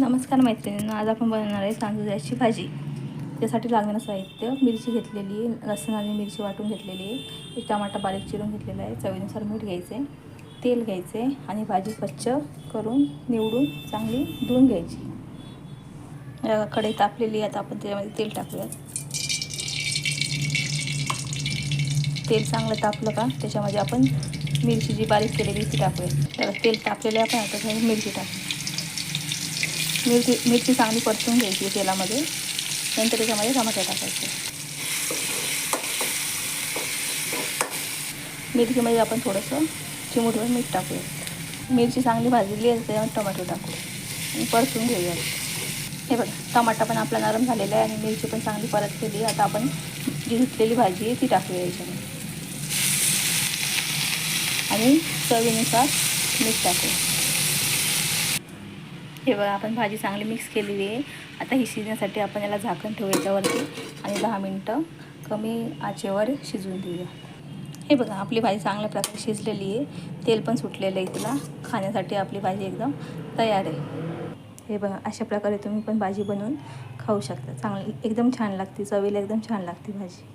नमस्कार मैत्रिणींना आज आपण बनवणार आहे तांदूळाची भाजी. त्यासाठी लागणारं साहित्य मिरची घेतलेली आहे लसूण आणि मिरची वाटून घेतलेली आहे एक टमाटा बारीक चिरून घेतलेला आहे चवीनुसार मीठ घ्यायचं तेल घ्यायचं आणि भाजी स्वच्छ करून निवडून चांगली धुवून घ्यायची. कडे कढई तापलेली आहे आता आपण त्याच्यामध्ये तेल टाकूयात. तेल चांगलं तापलं का त्याच्यामध्ये आपण मिरची जी बारीक केलेली ती टाकूया तेल तापलेलं आहे आपण आता मिरची टाकू मिरची मिरची चांगली परतून घ्यायची तेलामध्ये. नंतर त्याच्यामध्ये टमाटर टाकायचे. मिरचीमध्ये आपण थोडंसं चिमूटभर मीठ टाकूया. मिरची चांगली भाजलेली आहे त्याच्यामध्ये टमाटर टाकू आणि परतून घेऊया. हे बघा टमाटा पण आपला नरम झालेला आहे आणि मिरची पण चांगली परत केली आता आपण जी धुतलेली भाजी आहे ती टाकूया याच्यामध्ये. आणि चवीनुसार मीठ टाकूया. हे बघा आपण भाजी चांगली मिक्स केलेली आहे. आता ही शिजण्यासाठी आपण याला झाकण ठेवू याच्यावरती आणि दहा मिनटं कमी आचेवर शिजवून देऊया. हे बघा आपली भाजी चांगल्या प्रकारे शिजलेली आहे. तेल पण सुटलेलं आहे तिला. खाण्यासाठी आपली भाजी एकदम तयार आहे. हे बघा अशा प्रकारे तुम्ही पण भाजी बनवून खाऊ शकता. चांगली एकदम छान लागते. चवीला एकदम छान लागते भाजी.